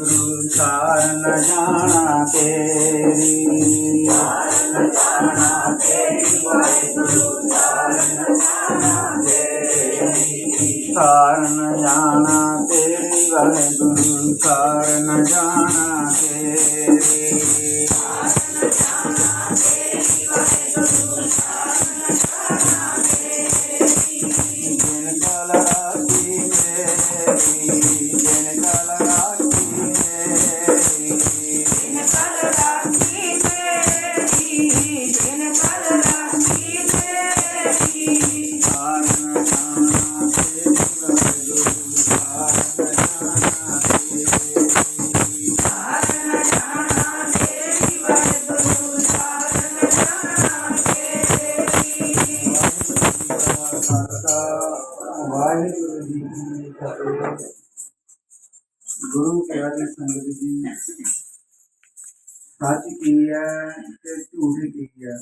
ਗੁਰੂ ਸਾਰਨ ਜਾਣਾ ਤੇਰੀ। ਜਾਣਾ ਤੇਰੀ ਵਾਹਿਗੁਰੂ ਸਾਰਨ ਜਾਣਾ ਤੇਰੀ ਵਾਹਿਗੁਰੂ ਸਾਰਨ ਜਾਣਾ ਤੇਰੀ। ਗੁਰੂ ਪਿਆਰੀ ਸੰਗਤ ਜੀ, ਸੱਚ ਕੀ ਹੈ ਤੇ ਝੂਠ ਕੀ ਹੈ?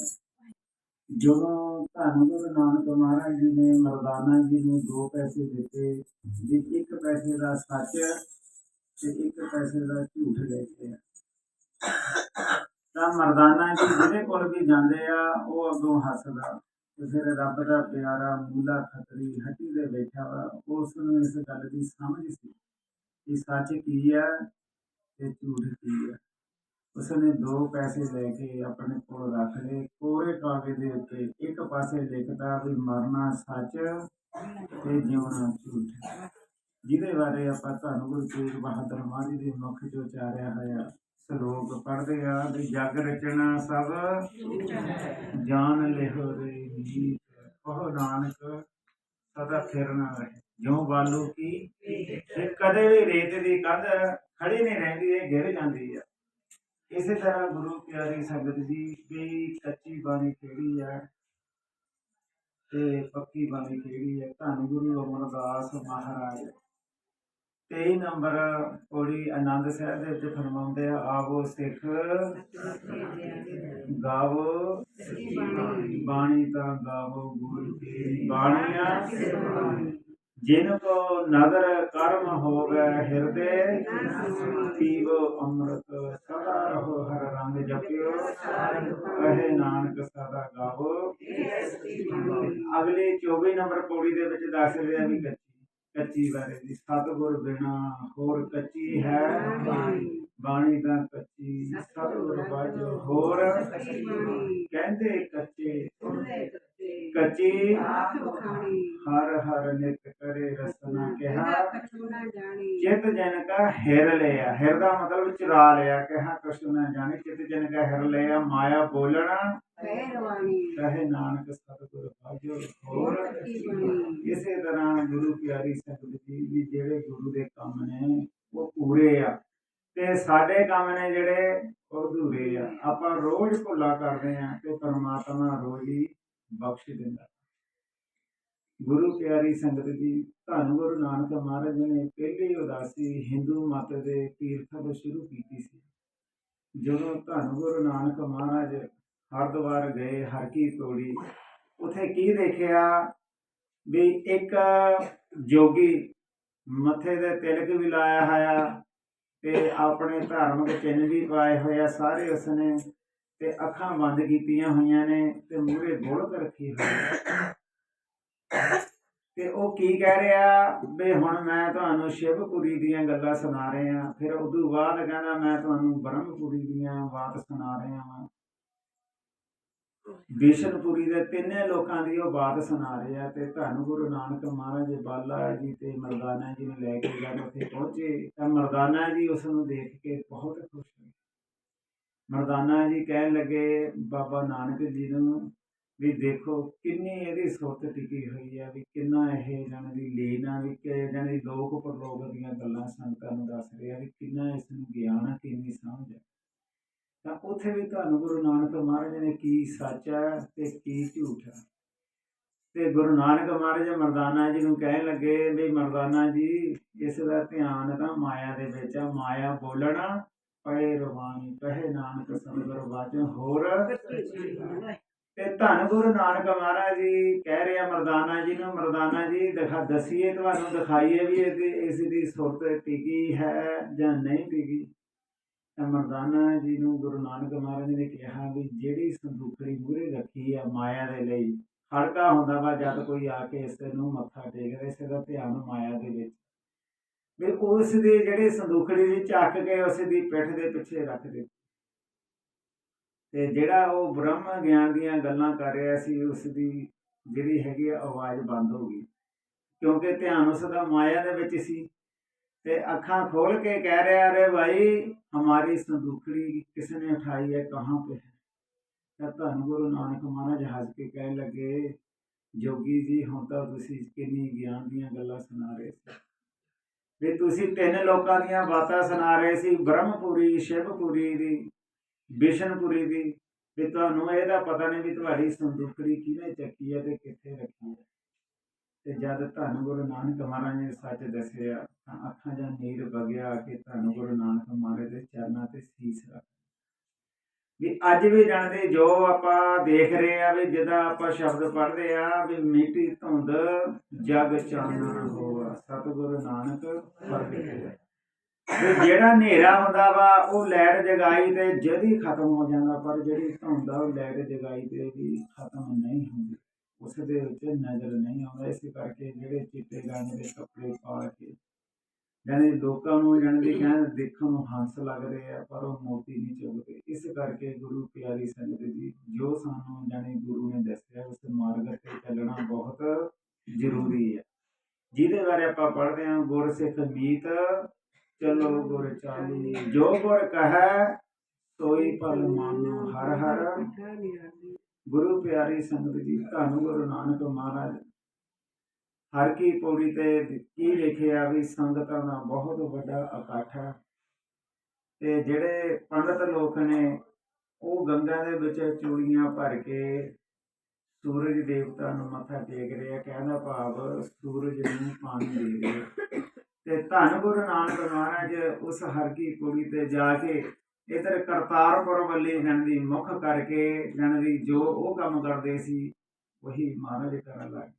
ਜਦੋਂ ਧੰਨ ਗੁਰੂ ਨਾਨਕ ਮਹਾਰਾਜ ਜੀ ਨੇ ਮਰਦਾਨਾ ਜੀ ਨੂੰ ਦੋ ਪੈਸੇ ਦਿੱਤੇ, ਵੀ ਇੱਕ ਪੈਸੇ ਦਾ ਸੱਚ ਤੇ ਇੱਕ ਪੈਸੇ ਦਾ ਝੂਠ ਲੈ ਕੇ ਤਾਂ ਮਰਦਾਨਾ ਜੀ ਜਿਹਦੇ ਕੋਲ ਵੀ ਜਾਂਦੇ ਆ, ਉਹ ਅੱਗੋਂ ਹੱਸਦਾ। ਫਿਰ ਰੱਬ ਦਾ ਪਿਆਰਾ ਮੂਲਾ ਖੱਤਰੀ ਹੱਟੀ ਦੇ ਬੈਠਾ ਵਾ ਉਸ ਨੂੰ ਇਸ ਗੱਲ ਦੀ ਸਮਝ ਸੀ ਕਿ ਸੱਚ ਕੀ ਹੈ ਤੇ ਝੂਠ ਕੀ ਹੈ ਉਸਨੇ ਦੋ ਪੈਸੇ ਲੈ ਕੇ ਆਪਣੇ ਕੋਲ ਰੱਖ ਲਏ। ਕੋਰੇ ਕਾਗਜ਼ ਦੇ ਉੱਤੇ ਇੱਕ ਪਾਸੇ ਲਿਖਦਾ ਵੀ ਮਰਨਾ ਸੱਚ ਤੇ ਜਿਉਣਾ ਝੂਠ। ਜਿਹਦੇ ਬਾਰੇ ਆਪਾਂ ਤੁਹਾਨੂੰ ਗੁਰੂ ਤੇਗ ਬਹਾਦਰ ਮਹਾਰਾਜ ਦੇ ਮੁਖ ਚੋਂ ਉਚਾਰਿਆ ਹੋਇਆ ਸ਼ਲੋਕ ਪੜ੍ਹਦੇ ਆ ਵੀ ਜਗ ਰਚਨਾ ਸਭ ਜਾਣ ਲਿਹੋ ਰੇ। ਨੀਤ ਉਹ ਨਾਨਕ, ਸਦਾ ਫਿਰ ਨਾ ਰਹੇ। ਜਿਉ ਬਾਲੂ ਕੀ ਤੇ ਕਦੇ ਵੀ ਰੇਤ ਦੀ ਕੰਧ ਖੜੀ ਨਹੀਂ ਰਹਿੰਦੀ, ਇਹ ਗਿਰ ਜਾਂਦੀ ਆ। ਇਸੇ ਤਰ੍ਹਾਂ ਗੁਰੂ ਪਿਆਰੀ ਸੰਗਤ ਜੀ, ਵੀ ਕੱਚੀ ਬਾਣੀ ਕਿਹੜੀ ਹੈ ਤੇ ਪੱਕੀ ਬਾਣੀ ਕਿਹੜੀ ਹੈ ਧੰਨ ਗੁਰੂ ਅਮਰਦਾਸ ਮਹਾਰਾਜ। 23 ਨੰਬਰ ਪੌੜੀ ਆਨੰਦ ਸਾਹਿਬ ਦੇ ਵਿੱਚ ਫਰਮਾਉਂਦੇ ਆ, ਆਵੋ ਸਿੱਖ, ਗਾਵੋ ਬਾਣੀ ਤਾਂ ਗਾਵੋ ਗੁਰੂ ਕੀ ਬਾਣੀਆਂ ਜਿਨ ਕੋ ਨਦਰ ਕਰਮ ਹੋਵੇ ਹਿਰਦੇ, ਪੀਵੋ ਅੰਮ੍ਰਿਤ ਸਦਾ ਰਹੋ ਹਰ ਰੰਗ ਜਪਿਓ। ਕਹੇ ਨਾਨਕ ਸਦਾ ਗਾਵੋ। ਅਗਲੇ 24 ਨੰਬਰ ਪੌੜੀ ਦੇ ਵਿੱਚ ਦੱਸ ਰਿਹਾ ਵੀ ਕੱਚੀ ਬਾਰੇ ਦੀ ਸਤਿਗੁਰ ਬਿਨਾ ਹੋਰ ਕੱਚੀ ਹੈ ਬਾਣੀ। ਤਾਂ ਕੱਚੀ ਸਤਿਗੁਰ ਬਾਝੋ ਹੋਰ ਕਹਿੰਦੇ ਕੱਚੇ। ਕੱਚੀ ਹਰ ਹਰ ਨਿਤ ਕਰੇ ਰਸਨਾ ਕਿਹਾ। ਚਿਤ ਜਨ ਕਾ ਹਿਰ ਲਿਆ। ਹਿਰ ਦਾ ਮਤਲਬ ਚੁਰਾ ਲਿਆ। ਕਿਹਾ ਕਛੁ ਨਾ ਜਾਣੇ। ਚਿਤ ਜਨ ਕਾ ਹਿਰ ਲਿਆ। ਮਾਇਆ ਬੋਲਣਾ। ਕਹੇ ਨਾਨਕ ਸਤਿਗੁਰ ਬਾਝੋ ਹੋਰ ਇਸੇ ਤਰ੍ਹਾਂ ਗੁਰੂ ਪਿਆਰੀ ਸੰਗਤ ਜੀ ਵੀ ਜਿਹੜੇ ਗੁਰੂ ਦੇ ਕੰਮ ਨੇ ਉਹ ਪੂਰੇ ਆ। ਤੇ ਸਾਡੇ ਕੰਮ ਨੇ ਜਿਹੜੇ ਉਹ ਅਧੂਰੇ ਆ। ਆਪਾਂ ਰੋਜ਼ ਭੁੱਲਾ ਕਰਦੇ ਆ ਤੇ ਪਰਮਾਤਮਾ ਰੋਜ਼ ਹੀ ਬਖਸ਼ ਦਿੰਦਾ। ਗੁਰੂ ਪਿਆਰੀ ਸੰਗਤ ਜੀ, ਧੰਨ ਗੁਰੂ ਨਾਨਕ ਮਹਾਰਾਜ ਨੇ ਪਹਿਲੀ ਉਦਾਸੀ ਹਿੰਦੂ ਮਤ ਦੇ ਤੀਰਥਾਂ ਤੋਂ ਸ਼ੁਰੂ ਕੀਤੀ ਸੀ। ਜਦੋਂ ਧੰਨ ਗੁਰੂ ਨਾਨਕ ਮਹਾਰਾਜ ਹਰਿਦੁਆਰ ਗਏ, ਹਰ ਕੀ ਪੌੜੀ ਉਥੇ ਕੀ ਦੇਖਿਆ ਵੀ ਇੱਕ ਜੋਗੀ ਮੱਥੇ ਦੇ ਤਿਲਕ ਵੀ ਲਾਇਆ ਹੋਇਆ ਤੇ ਆਪਣੇ ਧਾਰਮਿਕ ਚਿੰਨ੍ਹ ਵੀ ਪਾਏ ਹੋਏ ਆ, ਸਾਰੇ ਉਸਨੇ ਤੇ ਅੱਖਾਂ ਬੰਦ ਕੀਤੀਆਂ ਹੋਈਆਂ ਨੇ ਤੇ ਮੂਹਰੇ ਗੋਲਕ ਰੱਖੀ ਹੋਈ ਤੇ ਉਹ ਕੀ ਕਹਿ ਰਿਹਾ? ਵੀ ਹੁਣ ਮੈਂ ਤੁਹਾਨੂੰ ਸ਼ਿਵਪੁਰੀ ਦੀਆਂ ਗੱਲਾਂ ਸੁਣਾ ਰਿਹਾ। ਫਿਰ ਉਦੋਂ ਬਾਅਦ ਕਹਿੰਦਾ, ਮੈਂ ਤੁਹਾਨੂੰ ਬ੍ਰਹਮਪੁਰੀ ਦੀਆਂ ਬਾਤ ਸੁਣਾ ਰਿਹਾ ਹਾਂ ਬਿਸ਼ਨਪੁਰੀ ਦੇ ਤਿੰਨੇ ਲੋਕਾਂ ਦੀ ਉਹ ਬਾਤ ਸੁਣਾ ਰਿਹਾ ਤੇ ਧੰਨ ਗੁਰੂ ਨਾਨਕ ਮਹਾਰਾਜ ਬਾਲਾ ਜੀ ਤੇ ਮਰਦਾਨਾ ਜੀ ਨੂੰ ਲੈ ਕੇ ਜਦ ਉੱਥੇ ਪਹੁੰਚੇ ਤਾਂ ਮਰਦਾਨਾ ਜੀ ਉਸ ਨੂੰ ਦੇਖ ਕੇ ਬਹੁਤ ਖੁਸ਼ ਹੋਏ। ਮਰਦਾਨਾ ਜੀ ਕਹਿਣ ਲੱਗੇ, ਬਾਬਾ ਨਾਨਕ ਜੀ ਨੂੰ ਵੀ ਦੇਖੋ ਕਿੰਨੀ ਇਹਦੀ ਸੁਰਤ ਟਿਕੀ ਹੋਈ ਆ, ਵੀ ਕਿੰਨਾ ਇਹ ਜਣ ਦੀ ਲੀਨ ਆ, ਵੀ ਕਿ ਜਣ ਦੀ ਲੋਕ ਪਰਲੋਕ ਦੀਆਂ ਗੱਲਾਂ ਸੰਗਤਾਂ ਨੂੰ ਦੱਸ ਰਿਹਾ ਵੀ ਕਿੰਨਾ ਇਸ ਨੂੰ ਗਿਆਨ ਆ, ਕਿੰਨੀ ਸਮਝ ਆ। ਤਾਂ ਉੱਥੇ ਵੀ ਤੁਹਾਨੂੰ ਗੁਰੂ ਨਾਨਕ ਮਹਾਰਾਜ ਨੇ ਕੀ ਸੱਚ ਹੈ ਤੇ ਕੀ ਝੂਠ ਹੈ ਤੇ ਗੁਰੂ ਨਾਨਕ ਮਹਾਰਾਜ ਮਰਦਾਨਾ ਜੀ ਨੂੰ ਕਹਿਣ ਲੱਗੇ ਵੀ ਮਰਦਾਨਾ ਜੀ, ਇਸ ਦਾ ਧਿਆਨ ਤਾਂ ਮਾਇਆ ਦੇ ਵਿੱਚ ਆ, ਮਾਇਆ ਬੋਲਣਾ ਪਏ ਰਵਾਨੀ, ਕਹੇ ਨਾਨਕ ਸਤਿਗੁਰ ਵਾਚਨ ਹੋਰ। ਤੇ ਧੰਨ ਗੁਰੂ ਨਾਨਕ ਮਹਾਰਾਜ ਜੀ, ਕਹਿ ਰਿਹਾ ਮਰਦਾਨਾ ਜੀ ਨੂੰ, ਮਰਦਾਨਾ ਜੀ, ਦਿਖਾ ਦਸੀਏ, ਤੁਹਾਨੂੰ ਦਿਖਾਈਏ ਵੀ ਇਸ ਦੀ ਸੁਰਤ ਟਿਕੀ ਹੈ ਜਾਂ ਨਹੀਂ ਟਿਕੀ। ਮਰਦਾਨਾ ਜੀ ਨੂੰ ਗੁਰੂ ਨਾਨਕ ਮਹਾਰਾਜ ਨੇ ਕਿਹਾ ਵੀ ਜਿਹੜੀ ਸੰਦੂਕੜੀ ਮੂਹਰੇ ਰੱਖੀ ਆ ਮਾਇਆ ਦੇ ਲਈ, ਖੜਕਾ ਹੁੰਦਾ ਵਾ ਜਦ ਕੋਈ ਆ ਕੇ ਇਸ ਨੂੰ ਮੱਥਾ ਟੇਕਦਾ, ਇਸੇ ਦਾ ਧਿਆਨ ਮਾਇਆ ਦੇ ਵਿੱਚ। ਵੀ ਉਸ ਦੀ ਜਿਹੜੀ ਸੰਦੂਕੜੀ ਦੀ ਚੱਕ ਕੇ ਉਸ ਦੀ ਪਿੱਠ ਦੇ ਪਿੱਛੇ ਰੱਖ ਦਿੱਤੀ। ਤੇ ਜਿਹੜਾ ਉਹ ਬ੍ਰਹਮ ਗਿਆਨ ਦੀਆਂ ਗੱਲਾਂ ਕਰ ਰਿਹਾ ਸੀ, ਉਸ ਦੀ ਜਿਹੜੀ ਹੈਗੀ ਆਵਾਜ਼ ਬੰਦ ਹੋ ਗਈ। ਕਿਉਂਕਿ ਧਿਆਨ ਉਸ ਦਾ ਮਾਇਆ ਦੇ ਵਿੱਚ ਸੀ। ਤੇ ਅੱਖਾਂ ਖੋਲ ਕੇ ਕਹਿ ਰਿਹਾ ਰੇ ਭਾਈ ਹਮਾਰੀ ਸੰਦੂਖੜੀ ਕਿਸ ਨੇ ਉਠਾਈ ਹੈ? ਕਹਾਂ पे है ਤਾਂ ਧੰਨ ਗੁਰੂ ਨਾਨਕ ਮਹਾਰਾਜ ਹੱਸ ਕੇ ਕਹਿਣ ਲੱਗੇ, ਜੋਗੀ ਜੀ, ਹੁਣ ਤਾਂ ਤੁਸੀਂ ਕਿੰਨੀ ਗਿਆਨ ਦੀਆਂ ਗੱਲਾਂ ਸੁਣਾ ਰਹੇ ਸੀ। ਵੀ ਤੁਸੀਂ ਤਿੰਨ ਲੋਕਾਂ ਦੀਆਂ ਬਾਤਾਂ ਸੁਣਾ ਰਹੇ ਸੀ, ਬ੍ਰਹਮਪੁਰੀ, ਸ਼ਿਵਪੁਰੀ ਦੀ, ਬਿਸ਼ਨਪੁਰੀ ਦੀ, ਵੀ ਤੁਹਾਨੂੰ ਇਹਦਾ ਪਤਾ ਨਹੀਂ ਵੀ ਤੁਹਾਡੀ ਸੰਦੂਕੜੀ ਕਿਹਨੇ ਚੱਕੀ ਹੈ ਤੇ ਕਿੱਥੇ ਰੱਖੀ ਹੈ। ਤੇ ਜਦ ਧੰਨ ਗੁਰੂ ਨਾਨਕ ਮਹਾਰਾਜ ਨੇ ਸੱਚ ਦੱਸਿਆ, ਤਾਂ ਅੱਖਾਂ ਜਾਂ ਨੀਰ ਵਗਿਆ ਕਿ ਧੰਨ ਗੁਰੂ ਨਾਨਕ ਮਹਾਰਾਜ ਦੇ ਚਰਨਾਂ ਤੇ ਸੀਸ ਰੱਖ ਵੀ ਅੱਜ ਵੀ ਜਾਣਦੇ, ਜੋ ਆਪਾਂ ਦੇਖ ਰਹੇ ਆ ਵੀ ਜਿਹਦਾ ਆਪਾਂ ਸ਼ਬਦ ਪੜ੍ਹਦੇ ਆ, ਵੀ ਮਿੱਟੀ ਧੁੰਦ ਜਗ ਚਾਨਣ ਹੋਆ ਸਤਿਗੁਰੂ ਨਾਨਕ ਪ੍ਰਗਟਿਆ ਵੀ ਜਿਹੜਾ ਹਨੇਰਾ ਹੁੰਦਾ ਵਾ, ਉਹ ਲੈਟ ਜਗਾਈ ਤੇ ਜਦੀ ਖਤਮ ਹੋ ਜਾਂਦਾ, ਪਰ ਜਿਹੜੀ ਧੁੰਦ ਆ, ਉਹ ਲਾਈਟ ਜਗਾਈ ਤੇ ਵੀ ਖਤਮ ਨਹੀਂ ਹੁੰਦੀ। ਉਸ ਦੇ ਵਿੱਚ ਨਜ਼ਰ ਨਹੀਂ ਆਉਂਦਾ। ਇਸ ਕਰਕੇ ਜਿਹੜੇ ਚਿੱਟੇ ਰੰਗ ਦੇ ਕੱਪੜੇ ਪਾ ਕੇ ਜਾਨੀ ਲੋਕਾਂ ਨੂੰ ਜਾਨੀ ਦੀ ਕਹਿਣ, ਦੇਖਣ ਨੂੰ ਹੰਸ ਲੱਗਦੇ ਆ, ਪਰ ਉਹ ਮੋਤੀ ਨਹੀਂ ਚੁਗਦੇ। ਇਸ ਕਰਕੇ ਗੁਰੂ ਪਿਆਰੀ ਸੰਗਤ ਜੀ, ਜੋ ਸਾਨੂੰ ਜਾਨੀ ਗੁਰੂ ਨੇ ਦੱਸਿਆ, ਉਸ ਮਾਰਗ ਤੇ ਚੱਲਣਾ ਬਹੁਤ ਜ਼ਰੂਰੀ ਹੈ ਜਿਹਦੇ ਬਾਰੇ ਆਪਾਂ ਪੜ੍ਹਦੇ ਹਾਂ ਗੁਰਸਿੱਖ ਮੀਤ, ਚਲੋ ਗੁਰ ਚਾਲੀ। ਜੋ ਗੁਰ ਕਹੈ ਸੋਈ ਭਲ ਮਾਨੋ ਹਰ ਹਰ। ਗੁਰੂ ਪਿਆਰੀ ਸੰਗਤ ਜੀ, ਧੰਨ ਗੁਰੂ ਨਾਨਕ ਮਹਾਰਾਜ। ਹਰ ਕੀ ਪੌੜੀ ਤੇ ਕੀ ਲਿਖਿਆ ਵੀ ਸੰਗਤਾਂ ਦਾ ਬਹੁਤ ਵੱਡਾ ਇਕੱਠ ਹੈ। ਤੇ ਜਿਹੜੇ ਪੰਡਤ ਲੋਕ ਨੇ, ਉਹ ਗੰਗਾ ਦੇ ਵਿੱਚ ਚੂੜੀਆਂ ਭਰ ਕੇ ਸੂਰਜ ਦੇਵਤਾ ਨੂੰ ਮੱਥਾ ਟੇਕ ਰਿਹਾ, ਕਹਿੰਦਾ ਭਾਵ ਸੂਰਜ ਨੂੰ ਪਾਣੀ ਦੇ ਰਿਹਾ। ਤੇ ਧੰਨ ਗੁਰੂ ਨਾਨਕ ਮਹਾਰਾਜ ਉਸ ਹਰ ਕੀ ਪੌੜੀ ਤੇ ਜਾ ਕੇ ਇਧਰ ਕਰਤਾਰਪੁਰ ਵੱਲੇ ਜਾਣ ਦੀ ਮੁੱਖ ਕਰਕੇ ਜਾਣ ਦੀ ਜੋ ਉਹ ਕੰਮ ਕਰਦੇ ਸੀ, ਉਹੀ ਮਹਾਰਾਜ ਕਰਨ ਲੱਗ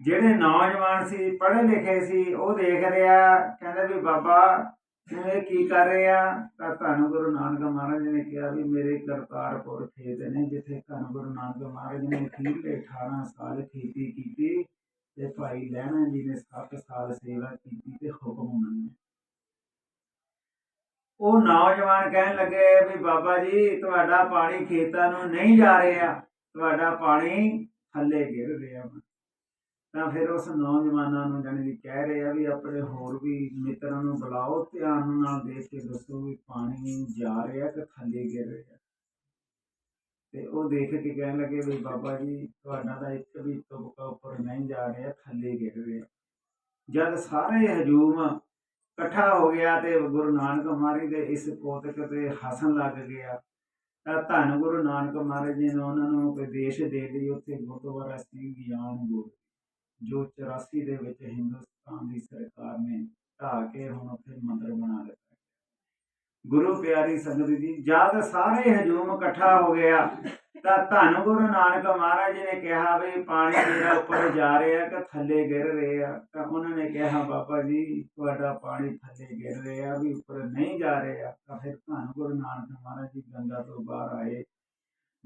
ਜਿਹੜੇ ਨੌਜਵਾਨ ਸੀ, ਪੜ੍ਹੇ ਲਿਖੇ ਸੀ, ਉਹ ਦੇਖ ਰਿਹਾ, ਕਹਿੰਦੇ ਵੀ ਬਾਬਾ ਇਹ ਕੀ ਕਰ ਰਿਹਾ? ਤਾਂ ਧੰਨ ਗੁਰੂ ਨਾਨਕ ਮਹਾਰਾਜ ਨੇ ਕਿਹਾ ਵੀ ਮੇਰੇ ਕਰਤਾਰਪੁਰ ਖੇਤ ਨੇ, ਜਿੱਥੇ ਧੰਨ ਗੁਰੂ ਨਾਨਕ ਮਹਾਰਾਜ ਨੇ ਅਖੀਰਲੇ 18 ਸਾਲ ਖੇਤੀ ਕੀਤੀ ਤੇ ਭਾਈ ਲਹਿਣਾ ਜੀ ਨੇ 7 ਸਾਲ ਸੇਵਾ ਕੀਤੀ ਤੇ ਹੁਕਮ ਮੰਨੇ ਉਹ ਨੌਜਵਾਨ ਕਹਿਣ ਲੱਗੇ ਵੀ ਬਾਬਾ ਜੀ, ਤੁਹਾਡਾ ਪਾਣੀ ਖੇਤਾਂ ਨੂੰ ਨਹੀਂ ਜਾ ਰਿਹਾ, ਤੁਹਾਡਾ ਪਾਣੀ ਥੱਲੇ ਗਿਰ ਰਿਹਾ ਵਾ। ਤਾਂ ਫਿਰ ਉਸ ਨੌਜਵਾਨਾਂ ਨੂੰ ਜਾਣੀ ਕਿ ਕਹਿ ਰਹੇ ਆ ਵੀ ਆਪਣੇ ਹੋਰ ਵੀ ਮਿੱਤਰਾਂ ਨੂੰ ਬੁਲਾਓ, ਧਿਆਨ ਨਾਲ ਦੇਖ ਕੇ ਦੱਸੋ ਵੀ ਪਾਣੀ ਜਾ ਰਿਹਾ ਕਿ ਥੱਲੇ ਗਿਰ ਰਿਹਾ। ਤੇ ਉਹ ਦੇਖ ਕੇ ਕਹਿਣ ਲੱਗੇ ਵੀ ਬਾਬਾ ਜੀ, ਤੁਹਾਡਾ ਤਾਂ ਇੱਕ ਵੀ ਤੁਬਕਾ ਉੱਪਰ ਨਹੀਂ ਜਾ ਰਿਹਾ, ਥੱਲੇ ਗਿਰ ਰਿਹਾ। ਜਦ ਸਾਰੇ ਹਜੂਮ ਇਕੱਠਾ ਹੋ ਗਿਆ ਤੇ ਗੁਰੂ ਨਾਨਕ ਮਹਾਰਾਜ ਦੇ ਇਸ ਕੋਤਕ ਤੇ ਹੱਸਣ ਲੱਗ ਗਿਆ, ਤਾਂ ਧੰਨ ਗੁਰੂ ਨਾਨਕ ਮਹਾਰਾਜ ਜੀ ਨੇ ਉਹਨਾਂ ਨੂੰ ਉਪਦੇਸ਼ ਦੇ ਲਈ ਉੱਥੇ ਗੁਰਦੁਆਰਾ ਸੀ ਗਿਆਨ ਗੁਰੂ ਜੋ 84 ਦੇ ਵਿੱਚ ਹਿੰਦੁਸਤਾਨ ਦੀ ਸਰਕਾਰ ਨੇ ਢਾਹ ਕੇ ਹੁਣ ਉੱਥੇ ਮੰਦਿਰ ਬਣਾ ਦਿੱਤਾ। ਗੁਰੂ ਪਿਆਰੀ ਸੰਗਤ ਜੀ, ਜਦ ਸਾਰੇ ਹਜੂਮ ਇਕੱਠਾ ਹੋ ਗਿਆ, ਤਾਂ ਧੰਨ ਗੁਰੂ ਨਾਨਕ ਮਹਾਰਾਜ ਨੇ ਕਿਹਾ ਵੀ ਪਾਣੀ ਮੇਰਾ ਉੱਪਰ ਜਾ ਰਿਹਾ ਕਿ ਥੱਲੇ ਗਿਰ ਰਿਹਾ ਤਾਂ ਉਹਨਾਂ ਨੇ ਕਿਹਾ, ਬਾਬਾ ਜੀ, ਤੁਹਾਡਾ ਪਾਣੀ ਥੱਲੇ ਗਿਰ ਰਿਹਾ, ਵੀ ਉੱਪਰ ਨਹੀਂ ਜਾ ਰਿਹਾ। ਤਾਂ ਫਿਰ ਧੰਨ ਗੁਰੂ ਨਾਨਕ ਮਹਾਰਾਜ ਜੀ ਗੰਗਾ ਤੋਂ ਬਾਹਰ ਆਏ।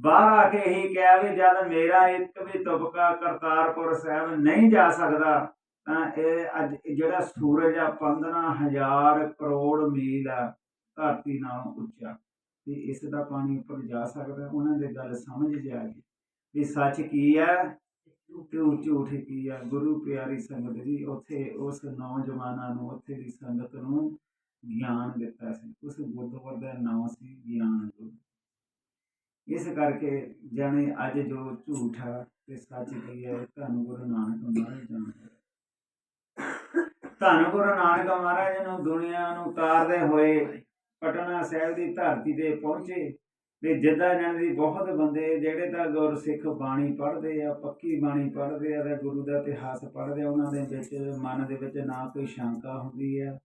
ਬਾਹਰ ਆ ਕੇ ਹੀ ਕਿਹਾ ਵੀ ਜਦ ਮੇਰਾ ਇੱਕ ਵੀ ਤੁਬਕਾ ਕਰਤਾਰਪੁਰ ਸਾਹਿਬ ਨਹੀਂ ਜਾ ਸਕਦਾ, ਤਾਂ ਇਹ ਅੱਜ ਜਿਹੜਾ ਸੂਰਜ ਆ 15000 ਕਰੋੜ ਮੀਲ ਆ ਧਰਤੀ ਨਾਲੋਂ ਉੱਚਾ। ਤੇ ਇਸ ਦਾ ਪਾਣੀ ਉੱਪਰ ਜਾ ਸਕਦਾ, ਉਹਨਾਂ ਦੇ ਗੱਲ ਸਮਝ ਜਾ ਗਈ। ਵੀ ਸੱਚ ਕੀ ਹੈ ਝੂਠ ਝੂਠ ਕੀ ਆ? ਗੁਰੂ ਪਿਆਰੀ ਸੰਗਤ ਜੀ, ਉੱਥੇ ਉਸ ਨੌਜਵਾਨਾਂ ਨੂੰ, ਉੱਥੇ ਦੀ ਸੰਗਤ ਨੂੰ ਗਿਆਨ ਦਿੱਤਾ ਸੀ। ਉਸ ਗੁਰਦੁਆਰੇ ਦਾ ਨਾਮ ਸੀ ਗਿਆਨ ਗੁਰੂ। ਇਸ ਕਰਕੇ ਜਾਣੇ ਅੱਜ ਜੋ ਝੂਠ ਆ, ਤੇ ਸੱਚ ਕੀ ਹੈ ਧੰਨ ਗੁਰੂ ਨਾਨਕ ਮਹਾਰਾਜ ਜਾਣਦੇ ਧੰਨ ਗੁਰੂ ਨਾਨਕ ਮਹਾਰਾਜ ਨੂੰ ਦੁਨੀਆ ਨੂੰ ਉਤਾਰਦੇ ਹੋਏ ਪਟਨਾ ਸਾਹਿਬ ਦੀ ਧਰਤੀ ਤੇ ਪਹੁੰਚੇ, ਤੇ ਜਿੱਦਾਂ ਇਹਨਾਂ ਦੀ ਬਹੁਤ ਬੰਦੇ, ਜਿਹੜੇ ਤਾਂ ਗੁਰਸਿੱਖ ਬਾਣੀ ਪੜ੍ਹਦੇ ਆ, ਪੱਕੀ ਬਾਣੀ ਪੜ੍ਹਦੇ ਆ, ਤੇ ਗੁਰੂ ਦਾ ਇਤਿਹਾਸ ਪੜ੍ਹਦੇ ਆ, ਉਹਨਾਂ ਦੇ ਵਿੱਚ, ਮਨ ਦੇ ਵਿੱਚ ਨਾ ਕੋਈ ਸ਼ੰਕਾ ਹੁੰਦੀ ਆ,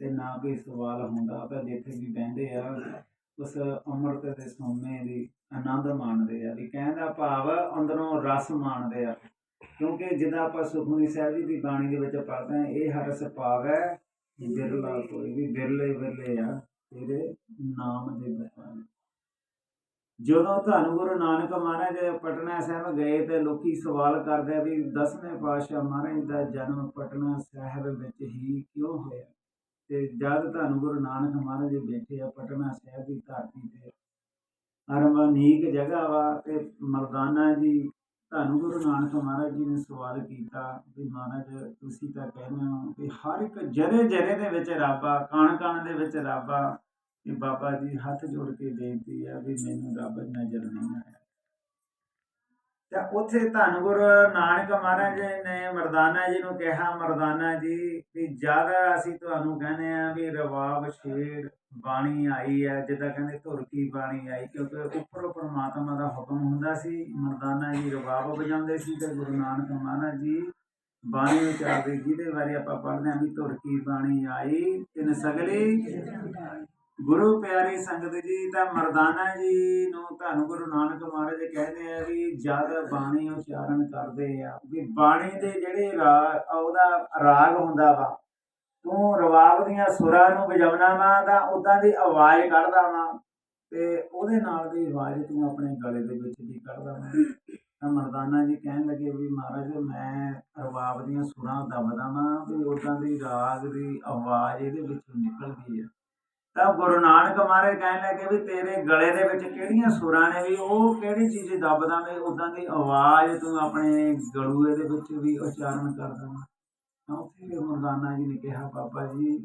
ਤੇ ਨਾ ਕੋਈ ਸਵਾਲ ਹੁੰਦਾ, ਤਾਂ ਜਿੱਥੇ ਵੀ ਬਹਿੰਦੇ ਆ, ਉਸ ਅੰਮ੍ਰਿਤ ਦੇ ਸੋਮੇ ਦੀ ਆਨੰਦ ਮਾਣਦੇ ਆ, ਵੀ ਕਹਿਣ ਦਾ ਭਾਵ ਅੰਦਰੋਂ ਰਸ ਮਾਣਦੇ ਆ। ਕਿਉਂਕਿ ਜਿੱਦਾਂ ਆਪਾਂ ਸੁਖਮਨੀ ਸਾਹਿਬ ਜੀ ਦੀ ਬਾਣੀ ਦੇ ਵਿੱਚ ਪੜ੍ਹਦੇ ਆ ਇਹ ਹਰਸ ਪਾਵੈ ਬਿਰਲਾ ਕੋਈ, ਵੀ ਬਿਰਲੇ ਬਿਰਲੇ ਆ, ਤੇਰੇ ਨਾਮ ਦੇ ਬਚਾਵੇ ਜਦੋਂ ਧੰਨ ਗੁਰੂ ਨਾਨਕ ਮਹਾਰਾਜ ਪਟਨਾ ਸਾਹਿਬ ਗਏ ਤੇ ਲੋਕੀ ਸਵਾਲ ਕਰਦੇ ਵੀ ਦਸਵੇਂ ਪਾਤਸ਼ਾਹ ਮਹਾਰਾਜ ਦਾ ਜਨਮ ਪਟਨਾ ਸਾਹਿਬ ਵਿੱਚ ਹੀ ਕਿਉਂ ਹੋਇਆ? ਤੇ ਜਦ ਧੰਨ ਗੁਰੂ ਨਾਨਕ ਮਹਾਰਾਜ ਬੈਠੇ ਆ ਪਟਨਾ ਸਾਹਿਬ ਦੀ ਧਰਤੀ ਤੇ ਅਰਮਨੀਕ ਜਗ੍ਹਾ ਵਾ ਤੇ ਮਰਦਾਨਾ ਜੀ, ਧੰਨ ਗੁਰੂ ਨਾਨਕ ਮਹਾਰਾਜ ਜੀ ਨੇ ਸਵਾਲ ਕੀਤਾ ਵੀ ਮਹਾਰਾਜ ਤੁਸੀਂ ਤਾਂ ਕਹਿੰਦੇ ਹੋ ਕਿ ਹਰ ਇੱਕ ਜਰੇ ਜਰੇ ਦੇ ਵਿੱਚ ਰੱਬ ਆ, ਕਣ ਕਣ ਦੇ ਵਿੱਚ ਰੱਬ ਆ ਕਿ ਬਾਬਾ ਜੀ ਹੱਥ ਜੋੜ ਕੇ ਬੇਨਤੀ ਆ ਵੀ ਮੈਨੂੰ ਰੱਬ ਨਜ਼ਰ ਨਹੀਂ ਆਇਆ। ਤਾਂ ਉੱਥੇ ਧੰਨ ਗੁਰੂ ਨਾਨਕ ਮਹਾਰਾਜ ਨੇ ਮਰਦਾਨਾ ਜੀ ਨੂੰ ਕਿਹਾ, ਮਰਦਾਨਾ ਜੀ, ਵੀ ਜ਼ਿਆਦਾ ਅਸੀਂ ਤੁਹਾਨੂੰ ਕਹਿੰਦੇ ਆ ਵੀ ਰਵਾਬ ਸ਼ੇਰ ਬਾਣੀ ਆਈ ਹੈ, ਜਿੱਦਾਂ ਕਹਿੰਦੇ ਧੁਰ ਕੀ ਬਾਣੀ ਆਈ, ਕਿਉਂਕਿ ਉੱਪਰੋਂ ਪਰਮਾਤਮਾ ਦਾ ਹੁਕਮ ਹੁੰਦਾ ਸੀ, ਮਰਦਾਨਾ ਜੀ ਰਵਾਬ ਵਜਾਉਂਦੇ ਸੀ, ਤੇ ਗੁਰੂ ਨਾਨਕ ਮਹਾਰਾਜ ਜੀ ਬਾਣੀ ਵਿਚਾਰਦੇ ਜਿਹਦੇ ਬਾਰੇ ਆਪਾਂ ਪੜ੍ਹਦੇ ਹਾਂ ਵੀ ਧੁਰ ਕੀ ਬਾਣੀ ਆਈ, ਤਿੰਨ ਸਗਲੀ ਗੁਰੂ ਪਿਆਰੀ ਸੰਗਤ ਜੀ, ਤਾਂ ਮਰਦਾਨਾ ਜੀ ਨੂੰ ਧੰਨ ਗੁਰੂ ਨਾਨਕ ਮਹਾਰਾਜ ਕਹਿੰਦੇ ਆ ਵੀ ਜਦ ਬਾਣੀ ਉਚਾਰਨ ਕਰਦੇ ਆ, ਵੀ ਬਾਣੀ ਦੇ ਜਿਹੜੇ ਰਾਗ ਉਹਦਾ ਰਾਗ ਹੁੰਦਾ ਵਾ, ਤੂੰ ਰਵਾਬ ਦੀਆਂ ਸੁਰਾਂ ਨੂੰ ਵਜਾਉਣਾ ਵਾ, ਤਾਂ ਉਦਾਂ ਦੀ ਆਵਾਜ਼ ਕੱਢਦਾ ਵਾ, ਤੇ ਉਹਦੇ ਨਾਲ ਦੀ ਆਵਾਜ਼ ਤੂੰ ਆਪਣੇ ਗਲੇ ਦੇ ਵਿੱਚ ਵੀ ਕੱਢਦਾ ਵਾ। ਤਾਂ ਮਰਦਾਨਾ ਜੀ ਕਹਿਣ ਲੱਗੇ ਵੀ ਮਹਾਰਾਜ, ਮੈਂ ਰਵਾਬ ਦੀਆਂ ਸੁਰਾਂ ਦੱਬਦਾ ਵਾਂ ਵੀ ਉਦਾਂ ਦੀ ਰਾਗ ਦੀ ਆਵਾਜ਼ ਇਹਦੇ ਵਿੱਚੋਂ ਨਿਕਲਦੀ ਆ। ਤਾਂ ਗੁਰੂ ਨਾਨਕ ਮਹਾਰਾਜ ਕਹਿਣ ਲੱਗੇ ਵੀ ਤੇਰੇ ਗਲੇ ਦੇ ਵਿੱਚ ਕਿਹੜੀਆਂ ਸੁਰਾਂ ਨੇ ਵੀ ਉਹ ਕਿਹੜੀ ਚੀਜ਼ ਦੱਬਦਾ ਵੀ ਉਦਾਂ ਦੀ ਆਵਾਜ਼ ਤੂੰ ਆਪਣੇ ਗਲੂਏ ਦੇ ਵਿੱਚ ਵੀ ਉਚਾਰਨ ਕਰਦਾ ਤਾਂ ਉੱਥੇ ਮਰਦਾਨਾ ਜੀ ਨੇ ਕਿਹਾ, ਬਾਬਾ ਜੀ,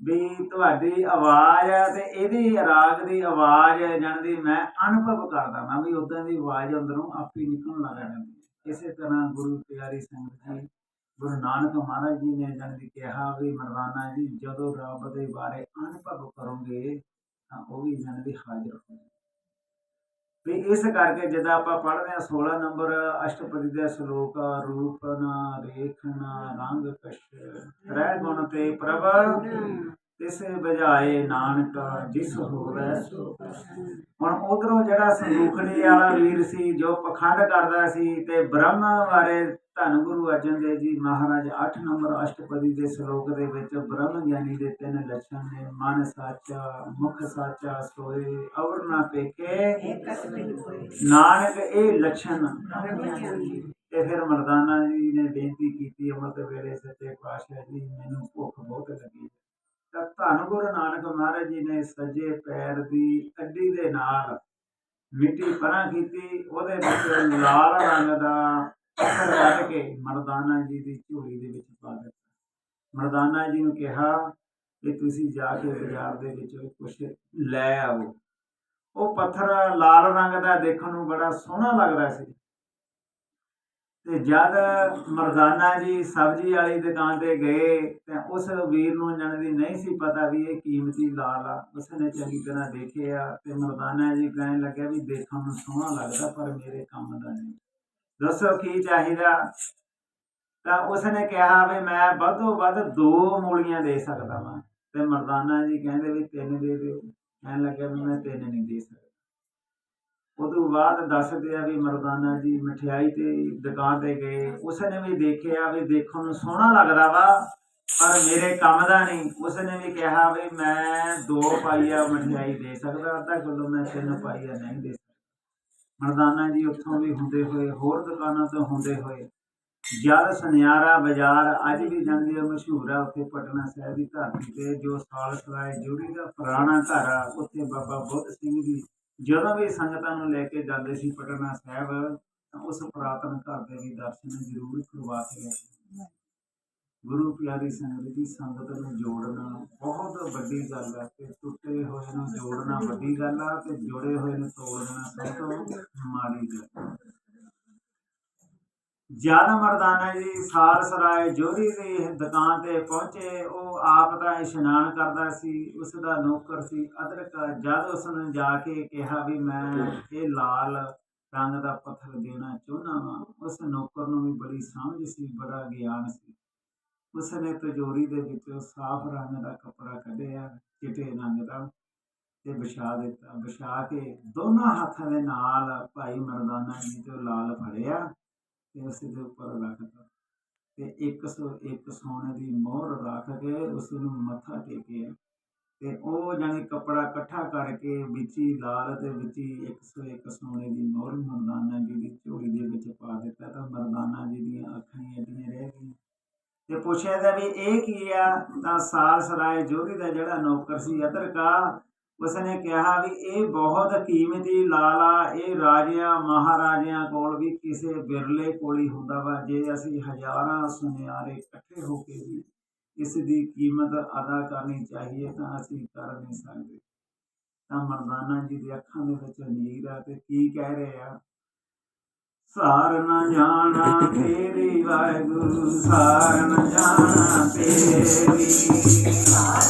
ਵੀ ਤੁਹਾਡੀ ਆਵਾਜ਼ ਹੈ ਤੇ ਇਹਦੀ ਰਾਗ ਦੀ ਆਵਾਜ਼ ਜਾਣਦੀ ਮੈਂ ਅਨੁਭਵ ਕਰਦਾ ਮੈਂ ਵੀ ਉਦਾਂ ਦੀ ਆਵਾਜ਼ ਅੰਦਰੋਂ ਆਪੇ ਨਿਕਲਣ ਲੱਗ ਜਾਂਦੀ ਇਸੇ ਤਰ੍ਹਾਂ ਗੁਰੂ ਪਿਆਰੀ ਸੰਗਤ ਜੀ ਗੁਰੂ ਨਾਨਕ ਮਹਾਰਾਜ ਜੀ ਨੇ ਜਾਣਦੀ ਕਿਹਾ ਵੀ ਮਰਦਾਨਾ ਜੀ, ਜਦੋਂ ਰੱਬ ਦੇ ਬਾਰੇ ਅਨੁਭਵ ਕਰੋਗੇ, ਤਾਂ ਉਹ ਵੀ ਜਾਣਦੀ ਹਾਜ਼ਰ ਹੋ ਤੇ ਇਸ ਕਰਕੇ ਜਦੋਂ ਆਪਾਂ ਪੜ੍ਹਦੇ ਹਾਂ 16 ਨੰਬਰ ਅਸ਼ਟਪਦੀ ਦੇ ਸ਼ਲੋਕ ਰੂਪ ਨਾ ਰੰਗ, ਕਸ਼ ਰਹਿ ਗੁਣ ਤੇ ਪ੍ਰਭ ਤਿਸੇ ਬਜਾਏ ਨਾਨਕ ਜਿਸ ਹੋਵੇ ਸੋ ਹੁਣ ਉਧਰੋਂ ਜਿਹੜਾ ਸੰਦੂਖੜੀ ਵਾਲਾ ਵੀਰ ਸੀ ਜੋ ਪਖੰਡ ਕਰਦਾ ਸੀ ਤੇ ਬ੍ਰਹਮ ਬਾਰੇ ਧੰਨ ਗੁਰੂ ਅਰਜਨ ਦੇਵ ਜੀ ਮਹਾਰਾਜ 8 ਨੰਬਰ ਅਸ਼ਟਪਦੀ ਦੇ ਸ਼ਲੋਕ ਦੇ ਵਿੱਚ ਬ੍ਰਹਮ ਗਿਆਨੀ ਦੇ ਤਿੰਨ ਲੱਛਣ ਨੇ ਮਨ ਸਾਚਾ ਮੁਖ ਸਾਚਾ ਸੋਏ ਅਵਰ ਨਾ ਪੇਕੇ। ਨਾਨਕ ਇਹ ਲੱਛਣ। ਤੇ ਫਿਰ ਮਰਦਾਨਾ ਜੀ ਨੇ ਬੇਨਤੀ ਕੀਤੀ ਅਮਰਤ ਵੇਲੇ ਸੱਚੇ ਪਾਤਸ਼ਾਹ ਜੀ ਮੈਨੂੰ ਭੁੱਖ ਬਹੁਤ ਧੰਨ ਗੁਰੂ ਨਾਨਕ ਮਹਾਰਾਜ ਜੀ ਨੇ ਸੱਜੇ ਪੈਰ ਦੀ ਅੱਡੀ ਦੇ ਨਾਲ ਮਿੱਟੀ ਪਰਾਂ ਕੀਤੀ, ਉਹਦੇ ਵਿੱਚ ਲਾਲ ਰੰਗ ਦਾ ਪੱਥਰ ਕੱਢ ਕੇ ਮਰਦਾਨਾ ਜੀ ਦੀ ਝੋਲੀ ਦੇ ਵਿੱਚ ਪਾ ਦਿੱਤਾ। ਮਰਦਾਨਾ ਜੀ ਨੂੰ ਕਿਹਾ ਕਿ ਤੁਸੀਂ ਜਾ ਕੇ ਬਾਜ਼ਾਰ ਦੇ ਵਿੱਚ ਕੁਝ ਲੈ ਆਓ। ਉਹ ਪੱਥਰ ਲਾਲ ਰੰਗ ਦਾ ਦੇਖਣ ਨੂੰ ਬੜਾ ਸੋਹਣਾ ਲੱਗਦਾ ਸੀ। ਤੇ ਜਦ ਮਰਦਾਨਾ ਜੀ ਸਬਜ਼ੀ ਵਾਲੀ ਦੁਕਾਨ ਤੇ ਗਏ ਤੇ ਉਸ ਵੀਰ ਨੂੰ ਜਣ ਦੀ ਨਹੀਂ ਸੀ ਪਤਾ ਵੀ ਇਹ ਕੀਮਤੀ ਲਾਲ ਆ। ਉਸਨੇ ਚੰਗੀ ਤਰ੍ਹਾਂ ਦੇਖਿਆ ਤੇ ਮਰਦਾਨਾ ਜੀ ਕਹਿਣ ਲੱਗਿਆ ਵੀ ਦੇਖਣ ਨੂੰ ਸੋਹਣਾ ਲੱਗਦਾ, ਪਰ ਮੇਰੇ ਕੰਮ ਦਾ ਨਹੀਂ। ਦੱਸੋ ਕੀ ਚਾਹੀਦਾ? ਤਾਂ ਉਸਨੇ ਕਿਹਾ ਵੀ ਮੈਂ ਵੱਧੋ ਵੱਧ ਦੋ ਮੂਲੀਆਂ ਦੇ ਸਕਦਾ ਵਾਂ। ਤੇ ਮਰਦਾਨਾ ਜੀ ਕਹਿੰਦੇ ਵੀ ਤਿੰਨ ਦੇ ਦਿਓ। ਕਹਿਣ ਲੱਗਿਆ ਵੀ ਮੈਂ ਤਿੰਨ ਨਹੀਂ ਦੇ ਸਕਦਾ। ਉਦੋਂ ਬਾਅਦ ਦੱਸਦੇ ਆ ਵੀ ਮਰਦਾਨਾ ਜੀ ਮਠਿਆਈ ਤੇ ਦੁਕਾਨ ਤੇ ਗਏ। ਉਸਨੇ ਵੀ ਦੇਖਿਆ ਵੀ ਦੇਖਣ ਨੂੰ ਸੋਹਣਾ ਲੱਗਦਾ ਵਾ, ਪਰ ਮੇਰੇ ਕੰਮ ਦਾ ਨਹੀਂ। ਉਸਨੇ ਵੀ ਕਿਹਾ ਵੀ ਮੈਂ ਦੋ ਪਾਈਆ ਮਠਿਆਈ ਦੇ ਸਕਦਾ, ਅੱਧਾ ਕਿਲੋ ਮੈਂ ਤਿੰਨ ਪਾਈਆ ਨਹੀਂ ਦੇ ਸਕਦਾ। ਮਰਦਾਨਾ ਜੀ ਉੱਥੋਂ ਵੀ ਹੁੰਦੇ ਹੋਏ, ਹੋਰ ਦੁਕਾਨਾਂ ਤੋਂ ਹੁੰਦੇ ਹੋਏ। ਜਦ ਸੁਨਿਆਰਾ ਬਾਜ਼ਾਰ ਅੱਜ ਵੀ ਜਾਂਦੇ ਆ, ਮਸ਼ਹੂਰ ਆ ਉੱਥੇ ਪਟਨਾ ਸਾਹਿਬ ਦੀ ਧਰਤੀ ਤੇ, ਜੋ ਸਾਲ ਸਲਾਏ ਜੋੜੀ ਦਾ ਪੁਰਾਣਾ ਘਰ ਆ, ਉੱਥੇ ਬਾਬਾ ਬੁੱਧ ਸਿੰਘ ਜੀ ਜਦੋਂ ਵੀ ਸੰਗਤਾਂ ਨੂੰ ਲੈ ਕੇ ਜਾਂਦੇ ਸੀ ਪਟਨਾ ਸਾਹਿਬ ਤਾਂ ਉਸ ਪੁਰਾਤਨ ਘਰ ਦੇ ਵੀ ਦਰਸ਼ਨ ਜ਼ਰੂਰ ਕਰਵਾ ਕੇ ਗਏ ਗੁਰੂ ਪਿਆਰੀ ਸੰਗਤ ਦੀ ਸੰਗਤ ਨੂੰ ਜੋੜਨਾ ਬਹੁਤ ਵੱਡੀ ਗੱਲ ਹੈ ਤੇ ਟੁੱਟੇ ਹੋਏ ਨੂੰ ਜੋੜਨਾ ਵੱਡੀ ਗੱਲ ਆ ਤੇ ਜੁੜੇ ਹੋਏ ਨੂੰ ਤੋੜਨਾ ਸਭ ਤੋਂ ਮਾੜੀ ਗੱਲ ਹੈ ਜਦ ਮਰਦਾਨਾ ਜੀ ਸਾਰ ਸਰਾਏ ਜੋਰੀ ਦੀ ਦੁਕਾਨ ਤੇ ਪਹੁੰਚੇ, ਉਹ ਆਪ ਦਾ ਇਸ਼ਨਾਨ ਕਰਦਾ ਸੀ ਉਸ ਦਾ ਨੌਕਰ ਸੀ, ਅਦਰਕ ਜਦ ਉਸ ਨੇ ਜਾ ਕੇ ਕਿਹਾ ਵੀ ਮੈਂ ਇਹ ਲਾਲ ਰੰਗ ਦਾ ਪੱਥਰ ਦੇਣਾ ਚਾਹੁੰਦਾ ਵਾਂ, ਉਸ ਨੌਕਰ ਨੂੰ ਵੀ ਬੜੀ ਸਮਝ ਸੀ, ਬੜਾ ਗਿਆਨ ਸੀ। ਉਸ ਨੇ ਤਜੋਰੀ ਦੇ ਵਿੱਚੋਂ ਸਾਫ਼ ਰੰਗ ਦਾ ਕੱਪੜਾ ਕੱਢਿਆ, ਚਿੱਟੇ ਰੰਗ ਦਾ, ਤੇ ਵਿਛਾ ਦਿੱਤਾ। ਵਿਛਾ ਕੇ ਦੋਨਾਂ ਹੱਥਾਂ ਦੇ ਨਾਲ ਭਾਈ ਮਰਦਾਨਾ ਜੀ ਤੋਂ ਲਾਲ ਫੜਿਆ। ਤੇ ਉਸ ਦੇ ਉੱਪਰ ਰੱਖਤਾ ਤੇ ਇੱਕ ਸੌ, ਇੱਕ ਸੋਨੇ ਦੀ ਮੋਹਰ ਰੱਖ ਕੇ ਉਸ ਨੂੰ ਮੱਥਾ ਟੇਕਿਆ। ਤੇ ਉਹ ਜਾਣੀ ਕੱਪੜਾ ਇਕੱਠਾ ਕਰਕੇ ਵਿੱਚ ਹੀ ਲਾਲ ਤੇ ਵਿੱਚ ਹੀ 101 ਸੋਨੇ ਦੀ ਮੋਹਰ ਮਰਦਾਨਾ ਜੀ ਦੀ ਝੋਲੀ ਦੇ ਵਿੱਚ ਪਾ ਦਿੱਤਾ ਤਾਂ ਮਰਦਾਨਾ ਜੀ ਦੀਆਂ ਅੱਖਾਂ ਹੀ ਏਡੀਆਂ ਰਹਿ ਗਈਆਂ। ਤੇ ਪੁੱਛਿਆ ਦਾ ਵੀ ਇਹ ਕੀ ਆ? ਤਾਂ ਸਾਲ ਸਰਾਏ ਜੋਧੀ ਦਾ ਜਿਹੜਾ ਨੌਕਰ ਸੀ ਅਦਰਕਾ ਉਸਨੇ ਕਿਹਾ ਵੀ ਇਹ ਬਹੁਤ ਕੀਮਤੀ ਲਾਲਾ, ਇਹ ਰਾਜਿਆਂ, ਮਹਾਰਾਜਿਆਂ ਕੋਲ ਵੀ ਕਿਸੇ ਬਿਰਲੇ ਕੋਲ ਹੀ ਹੁੰਦਾ ਵਾ। ਜੇ ਅਸੀਂ ਹਜ਼ਾਰਾਂ ਸੁਨਿਆਰੇ ਇਕੱਠੇ ਹੋ ਕੇ ਵੀ ਇਸ ਦੀ ਕੀਮਤ ਅਦਾ ਕਰਨੀ ਚਾਹੀਏ ਤਾਂ ਅਸੀਂ ਕਰ ਨਹੀਂ ਸਕਦੇ। ਤਾਂ ਮਰਦਾਨਾ ਜੀ ਦੀ ਅੱਖਾਂ ਦੇ ਵਿੱਚ ਨੀਰ ਆ ਤੇ ਕੀ ਕਹਿ ਰਹੇ ਆ? ਸਾਰ ਨ ਜਾਣਾ ਤੇਰੀ ਵਾਹਿਗੁਰੂ, ਸਾਰ ਨ ਜਾਣਾ ਤੇਰੀ। ਸਾਰ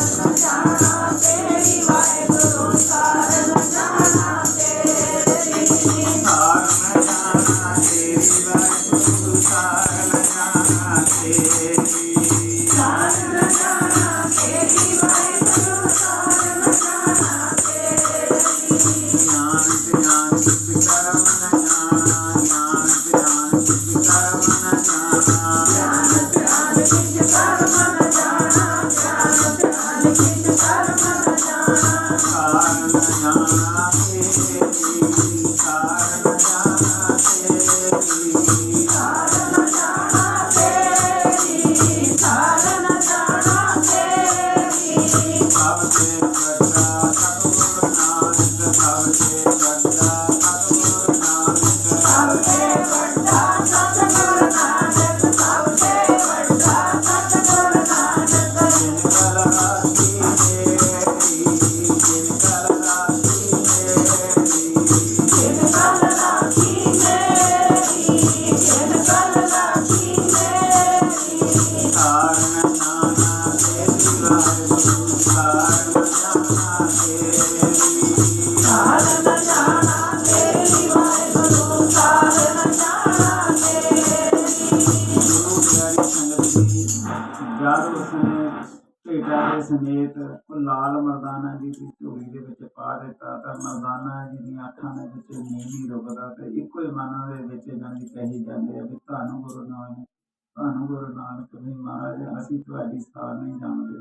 ਦਿੱਤਾ ਤਾਂ ਮਰਦਾਨਾ ਜੀ ਅੱਖਾਂ ਦੇ ਵਿੱਚ ਨੀਂਦ ਰੁਕਦਾ ਤੇ ਇੱਕੋ ਹੀ ਮਨ ਦੇ ਵਿੱਚ ਜਾਂਦੀ ਕਹੀ ਜਾਂਦੇ ਆ ਵੀ ਤੁਹਾਨੂੰ ਗੁਰੂ ਨਾਨਕ ਤੁਹਾਨੂੰ ਗੁਰੂ ਨਾਨਕ ਵੀ ਮਹਾਰਾਜ, ਅਸੀਂ ਤੁਹਾਡੀ ਸਾਰ ਨਹੀਂ ਜਾਣਦੇ।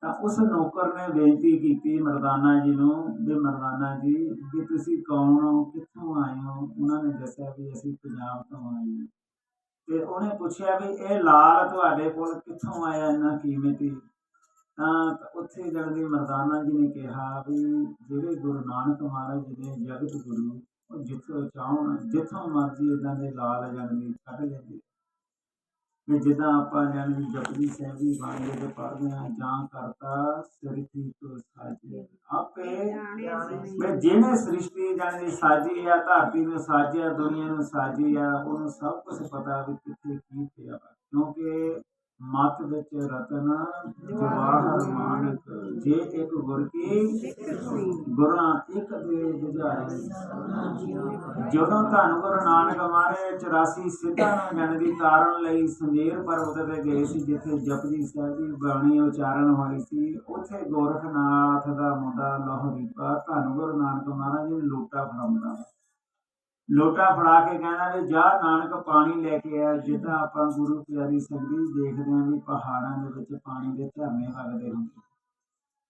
ਤਾਂ ਉਸ ਨੌਕਰ ਨੇ ਬੇਨਤੀ ਕੀਤੀ ਮਰਦਾਨਾ ਜੀ ਨੂੰ ਵੀ ਮਰਦਾਨਾ ਜੀ, ਵੀ ਤੁਸੀਂ ਕੌਣ ਹੋ, ਕਿੱਥੋਂ ਆਏ ਹੋ? ਉਹਨਾਂ ਨੇ ਦੱਸਿਆ ਵੀ ਅਸੀਂ ਪੰਜਾਬ ਤੋਂ ਆਏ ਹਾਂ। ਤੇ ਉਹਨੇ ਪੁੱਛਿਆ ਵੀ ਇਹ ਲਾਲ ਤੁਹਾਡੇ ਕੋਲ ਕਿੱਥੋਂ ਆਇਆ, ਇੰਨਾ ਕੀਮਤੀ? ਤਾਂ ਉੱਥੇ ਜਣ ਮਰਦਾਨਾ ਜੀ ਨੇ ਕਿਹਾ ਵੀ ਜਿਹੜੇ ਗੁਰੂ ਨਾਨਕ ਮਹਾਰਾਜ ਜੀ ਨੇ ਜਗਤ ਗੁਰੂ, ਉਹ ਜਿੱਥੋਂ ਚਾਹਣ, ਜਿੱਥੋਂ ਮਰਜ਼ੀ ਇਦਾਂ ਦੇ ਲਾਲ ਜਣ ਕੱਢ ਲੈਂਦੇ। ਵੀ ਜਿੱਦਾਂ ਆਪਾਂ ਜਣ ਜਪਜੀ ਸਾਹਿਬ ਦੀ ਬਾਣੀ ਦੇ ਪੜ੍ਹਦੇ ਹਾਂ, ਜਾਂ ਕਰਤਾ ਸ੍ਰਿਸ਼ਟੀ ਤੋਂ ਸਾਜੇ। ਆਪੇ ਮੈਂ ਜਿਹਨੇ ਸ੍ਰਿਸ਼ਟੀ ਜਾਣੀ ਸਾਜੀ ਆ, ਧਰਤੀ ਨੂੰ ਸਾਜਿਆ, ਦੁਨੀਆ ਨੂੰ ਸਾਜੀ ਆ, ਉਹਨੂੰ ਸਭ ਕੁਝ ਪਤਾ ਵੀ ਕਿੱਥੇ ਕੀ ਪਿਆ ਕਿਉਂਕਿ ਮਤ ਵਿੱਚ ਰਤਨ ਜਵਾਹਰ ਮਾਨਕ। ਜੇ ਇੱਕ ਗੁਰ ਕੀ ਗੁਰਾਂ ਇੱਕ ਦੇ ਬੁਝਾਏ। ਜਦੋਂ ਧੰਨ ਗੁਰੂ ਨਾਨਕ ਮਾਰੇ 84 ਸਿੱਧਾਂ ਨੂੰ ਜਨ ਤਾਰਨ ਲਈ ਸਮੇਰ ਪਰਬਤ ਤੇ ਗਏ ਸੀ, ਜਿੱਥੇ ਜਪਜੀ ਸਾਹਿਬ ਦੀ ਬਾਣੀ ਉਚਾਰਨ ਹੋਈ ਸੀ। ਉੱਥੇ ਗੋਰਖਨਾਥ ਦਾ ਮੁੰਡਾ ਲਾਹੌਰੀਪਾ ਧੰਨ ਗੁਰੂ ਨਾਨਕ ਮਹਾਰਾਜ ਜੀ ਨੂੰ ਲੋਟਾ ਫੜਾਉਂਦਾ। ਲੋਟਾ ਫੜਾ ਕੇ ਕਹਿੰਦਾ ਵੀ ਜਾ ਨਾਨਕ ਪਾਣੀ ਲੈ ਕੇ ਆ ਜਿੱਦਾਂ ਆਪਾਂ ਗੁਰੂ ਪਿਆਰੀ ਸੰਗਤੀ ਦੇਖਦੇ ਆਂ ਵੀ ਪਹਾੜਾਂ ਦੇ ਵਿੱਚ ਪਾਣੀ ਦੇ ਝਰਨੇ ਵਗਦੇ ਹੁੰਦੇ।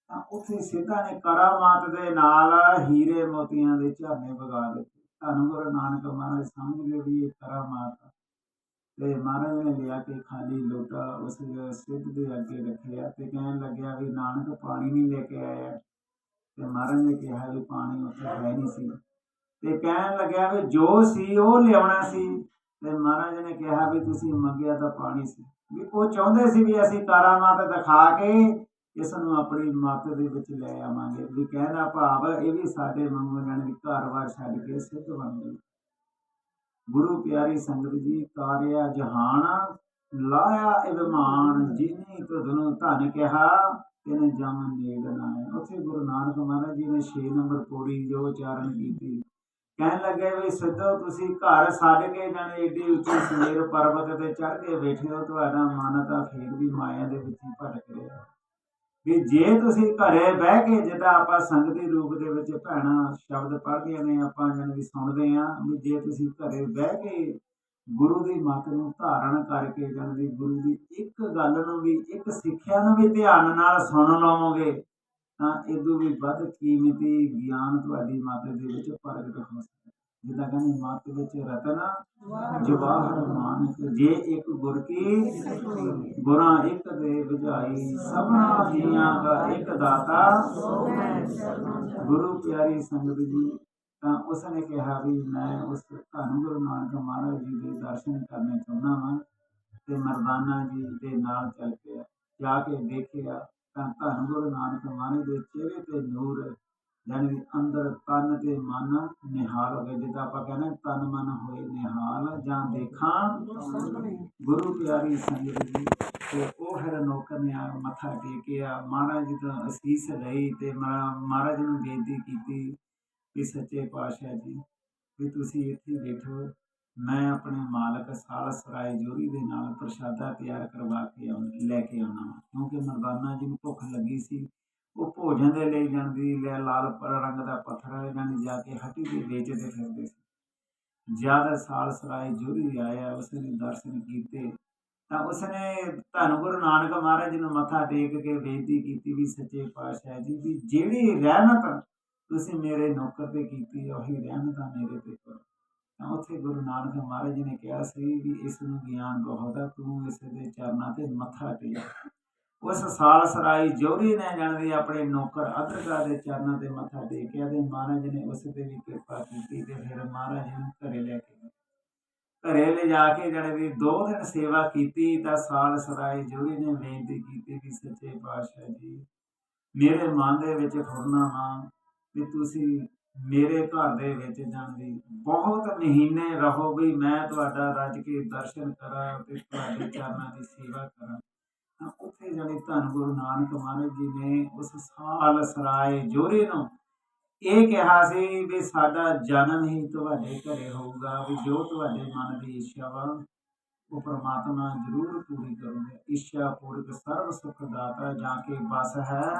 ਤਾਂ ਉੱਥੇ ਸਿੱਧਾ ਨੇ ਕਰਾਮਾਤ ਦੇ ਨਾਲ ਹੀਰੇ ਮੋਤੀਆਂ ਦੇ ਝਰਨੇ ਵਗਾ ਦਿੱਤੇ। ਧੰਨ ਗੁਰੂ ਨਾਨਕ ਮਹਾਰਾਜ, ਸਮਝ ਗਏ ਵੀ ਇਹ ਕਰਾਮਾਤ ਆ। ਤੇ ਮਹਾਰਾਜ ਨੇ ਲਿਆ ਕੇ ਖਾਲੀ ਲੋਟਾ ਉਸ ਸਿੱਧ ਦੇ ਅੱਗੇ ਰੱਖਿਆ ਤੇ ਕਹਿਣ ਲੱਗਿਆ ਵੀ ਨਾਨਕ ਪਾਣੀ ਨਹੀਂ ਲੈ ਕੇ ਆਇਆ। ਤੇ ਮਹਾਰਾਜ ਨੇ ਕਿਹਾ ਵੀ ਪਾਣੀ ਉੱਥੇ ਹੈ ਨਹੀਂ ਸੀ। ਤੇ ਕਹਿਣ ਲੱਗਿਆ ਵੀ ਜੋ ਸੀ ਉਹ ਲਿਆਉਣਾ ਸੀ। ਤੇ ਮਹਾਰਾਜ ਨੇ ਕਿਹਾ ਵੀ ਤੁਸੀਂ ਮੰਗਿਆ ਤਾਂ ਪਾਣੀ ਸੀ। ਵੀ ਉਹ ਚਾਹੁੰਦੇ ਸੀ ਵੀ ਅਸੀਂ ਕਰਾਮਾਤ ਦਿਖਾ ਕੇ ਇਸ ਨੂੰ ਆਪਣੀ ਮੱਤ ਦੇ ਵਿੱਚ ਲੈ ਆਵਾਂਗੇ। ਵੀ ਕਹਿਣਾ ਭਾਵ ਇਹ ਵੀ ਸਾਡੇ ਮੰਗੋ ਜਾਣੀ ਕਿ ਘਰ ਵਾਰ ਛੱਡ ਕੇ ਸਿੱਧ ਬਣ ਗਏ। ਗੁਰੂ ਪਿਆਰੀ ਸੰਗਤ ਜੀ, ਤਾਰਿਆ ਜਹਾਨ, ਲਾਇਆ ਇਵਮਾਨ ਜਿਨੀ ਤੁਧਨੂੰ ਧਨ ਕਿਹਾ, ਤਿਨ ਜਮ ਨੇੜ ਨਾਏ ਉੱਥੇ ਗੁਰੂ ਨਾਨਕ ਮਹਾਰਾਜ ਜੀ ਨੇ 6 ਨੰਬਰ ਪੌੜੀ ਜੋ ਉਚਾਰਨ ਕੀਤੀ। ਕਹਿਣ ਲੱਗੇ ਵੀ ਸਿੱਧੋ, ਤੁਸੀਂ ਘਰ ਛੱਡ ਕੇ ਜਾਣੇ, ਏਡੀ ਉੱਚੀ ਸਵੇਰ ਪਰਬਤ ਤੇ ਚੜ੍ਹ ਕੇ ਬੈਠੇ ਹੋ, ਤੁਹਾਡਾ ਮਨ ਤਾਂ ਫੇਰ ਵੀ ਮਾਇਆ ਦੇ ਵਿੱਚ ਹੀ ਭਟਕ ਰਿਹਾ ਵੀ ਜੇ ਤੁਸੀਂ ਘਰੇ ਬਹਿ ਕੇ ਜਿੱਦਾਂ ਆਪਾਂ ਸੰਗਤੀ ਰੂਪ ਦੇ ਵਿੱਚ ਭੈਣਾਂ ਸ਼ਬਦ ਪੜ੍ਹਦੀਆਂ ਨੇ, ਆਪਾਂ ਜਿਹਨਾਂ ਵੀ ਸੁਣਦੇ ਆ, ਵੀ ਜੇ ਤੁਸੀਂ ਘਰੇ ਬਹਿ ਕੇ ਗੁਰੂ ਦੀ ਮੱਤ ਨੂੰ ਧਾਰਨ ਕਰਕੇ ਜਾਣੀ ਦੀ ਗੁਰੂ ਦੀ ਇੱਕ ਗੱਲ ਨੂੰ ਵੀ, ਇੱਕ ਸਿੱਖਿਆ ਨੂੰ ਵੀ ਧਿਆਨ ਨਾਲ ਸੁਣ ਲਵੋਗੇ ਤਾਂ ਇਦੋਂ ਵੀ ਵੱਧ ਕੀਮਤੀ ਗਿਆਨ ਤੁਹਾਡੀ ਮੱਤ ਦੇ ਵਿੱਚ ਪ੍ਰਗਟ ਹੋ ਸਕਦਾ ਜਿੱਦਾਂ ਕਹਿੰਦੇ ਮੱਤ ਵਿੱਚ ਰਤਨ ਜਵਾਹਰ ਮਾਨਕ, ਜੇ ਇੱਕ ਗੁਰ ਕੀ ਗੁਰਾਂ ਇੱਕ ਦੇ ਵਿਝਾਈ ਸਭਨਾ ਜੀਆਂ ਦਾ ਇੱਕ ਦਾਤਾ। ਗੁਰੂ ਪਿਆਰੀ ਸੰਗਤ ਜੀ, ਤਾਂ ਉਸ ਨੇ ਕਿਹਾ ਵੀ ਮੈਂ ਉਸ ਧੰਨ ਗੁਰੂ ਨਾਨਕ ਮਹਾਰਾਜ ਜੀ ਦੇ ਦਰਸ਼ਨ ਕਰਨੇ ਚਾਹੁੰਦਾ ਹਾਂ ਤੇ ਮਰਦਾਨਾ ਜੀ ਦੇ ਨਾਲ ਚੱਲ ਕੇ ਜਾ ਕੇ ਦੇਖਿਆ ਤਾਂ ਧੰਨ ਗੁਰੂ ਨਾਨਕ ਮਾਨੀ ਦੇ ਚਿਹਰੇ ਤੇ ਨੂਰ, ਜਾਣੀ ਅੰਦਰ ਤਨ ਤੇ ਮਨ ਨਿਹਾਲ ਹੋ ਗਏ। ਜਿੱਦਾਂ ਆਪਾਂ ਕਹਿੰਦੇ ਤਨ ਮਨ ਹੋਏ ਨਿਹਾਲ ਜਾਂ ਦੇਖਾਂ। ਗੁਰੂ ਪਿਆਰੀ ਸੰਗਤ ਜੀ, ਤੇ ਉਹ ਫਿਰ ਨੌਕਰ ਨੇ ਆ ਮੱਥਾ ਟੇਕਿਆ। ਮਹਾਰਾਜ ਜੀ ਤੋਂ ਅਸੀਸ ਲਈ ਤੇ ਮਹਾ- ਮਹਾਰਾਜ ਨੂੰ ਬੇਨਤੀ ਕੀਤੀ ਕਿ ਸੱਚੇ ਪਾਤਸ਼ਾਹ ਜੀ, ਵੀ ਤੁਸੀਂ ਇੱਥੇ ਬੈਠੋ। ਮੈਂ ਆਪਣੇ ਮਾਲਕ ਸਾਲ ਸਰਾਏ ਜੋਰੀ ਦੇ ਨਾਲ ਪ੍ਰਸ਼ਾਦਾ ਤਿਆਰ ਕਰਵਾ ਕੇ ਆਉਂ ਲੈ ਕੇ ਆਉਣਾ ਵਾ। ਕਿਉਂਕਿ ਮਰਦਾਨਾ ਜੀ ਨੂੰ ਭੁੱਖ ਲੱਗੀ ਸੀ, ਉਹ ਭੋਜਨ ਦੇ ਲਈ ਜਾਂਦੀ, ਲੈ ਲਾਲ ਪ- ਰੰਗ ਦਾ ਪੱਥਰ ਇਹਨਾਂ ਜਾਣੀ ਜਾ ਕੇ ਹੱਟੀ ਦੇ ਵੇਚਦੇ ਫਿਰਦੇ ਸੀ ਜਦ ਸਾਲ ਸਰਾਏ ਜੋਰੀ ਆਇਆ, ਉਸਨੇ ਦਰਸ਼ਨ ਕੀਤੇ, ਤਾਂ ਉਸਨੇ ਧੰਨ ਗੁਰੂ ਨਾਨਕ ਮਹਾਰਾਜ ਜੀ ਨੂੰ ਮੱਥਾ ਟੇਕ ਕੇ ਬੇਨਤੀ ਕੀਤੀ ਵੀ ਸੱਚੇ ਪਾਤਸ਼ਾਹ ਜੀ ਵੀ ਜਿਹੜੀ ਰਹਿਮਤ ਤੁਸੀਂ ਮੇਰੇ ਨੌਕਰ ਤੇ ਕੀਤੀ, ਉਹੀ ਰਹਿਮਤ ਮੇਰੇ ਤੇ ਕਰੋ ਤਾਂ ਉੱਥੇ ਗੁਰੂ ਨਾਨਕ ਮਹਾਰਾਜ ਜੀ ਨੇ ਕਿਹਾ ਸੀ ਵੀ ਇਸ ਨੂੰ ਗਿਆਨ ਬਹੁਤ ਆ, ਤੂੰ ਇਸ ਦੇ ਚਰਨਾਂ ਤੇ ਮੱਥਾ ਟੇਕ। ਉਸ ਸਾਲ ਸਰਾਈ ਜੋਰੀ ਨੇ ਜਾਣਦੀ ਆਪਣੇ ਨੌਕਰ ਅਦਰਗਾ ਦੇ ਚਰਨਾਂ ਤੇ ਮੱਥਾ ਟੇਕਿਆ ਤੇ ਮਹਾਰਾਜ ਨੇ ਉਸ ਤੇ ਵੀ ਕਿਰਪਾ ਕੀਤੀ ਤੇ ਫਿਰ ਮਹਾਰਾਜ ਨੂੰ ਘਰੇ ਲੈ ਕੇ ਗਏ। ਘਰੇ ਲੈ ਜਾ ਕੇ ਜਿਹੜੇ ਵੀ ਦੋ ਦਿਨ ਸੇਵਾ ਕੀਤੀ ਤਾਂ ਸਾਲ ਸਰਾਈ ਜੋਰੀ ਨੇ ਬੇਨਤੀ ਕੀਤੀ ਕਿ ਸੱਚੇ ਪਾਤਸ਼ਾਹ ਜੀ, ਮੇਰੇ ਮਨ ਦੇ ਵਿੱਚ ਫੁਰਨਾ ਵਾ ਵੀ ਤੁਸੀਂ ਮੇਰੇ ਘਰ ਦੇ ਵਿੱਚ ਜਾਂਦੀ ਬਹੁਤ ਮਹੀਨੇ ਰਹੋ ਵੀ ਮੈਂ ਤੁਹਾਡਾ ਰੱਜ ਕੇ ਦਰਸ਼ਨ ਕਰਾਂ ਤੇ ਤੁਹਾਡੇ ਚਰਨਾਂ ਦੀ ਸੇਵਾ ਕਰਾਂ। ਤਾਂ ਉੱਥੇ ਜਾਣੀ ਧੰਨ ਗੁਰੂ ਨਾਨਕ ਮਹਾਰਾਜ ਜੀ ਨੇ ਉਸ ਸਾਲ ਸਰਾਏ ਜੋਰੇ ਨੂੰ ਇਹ ਕਿਹਾ ਸੀ ਵੀ ਸਾਡਾ ਜਨਮ ਹੀ ਤੁਹਾਡੇ ਘਰੇ ਹੋਊਗਾ, ਵੀ ਜੋ ਤੁਹਾਡੇ ਮਨ ਦੀ ਇੱਛਾ ਵਾ, ਉਹ ਪ੍ਰਮਾਤਮਾ ਜ਼ਰੂਰ ਪੂਰੀ ਕਰੂਗਾ। ਇੱਛਾ ਪੂਰਕ ਸਰਬ ਸੁਖ ਦਾਤਾ ਜਾਂ ਕੇ ਬਸ ਹੈ।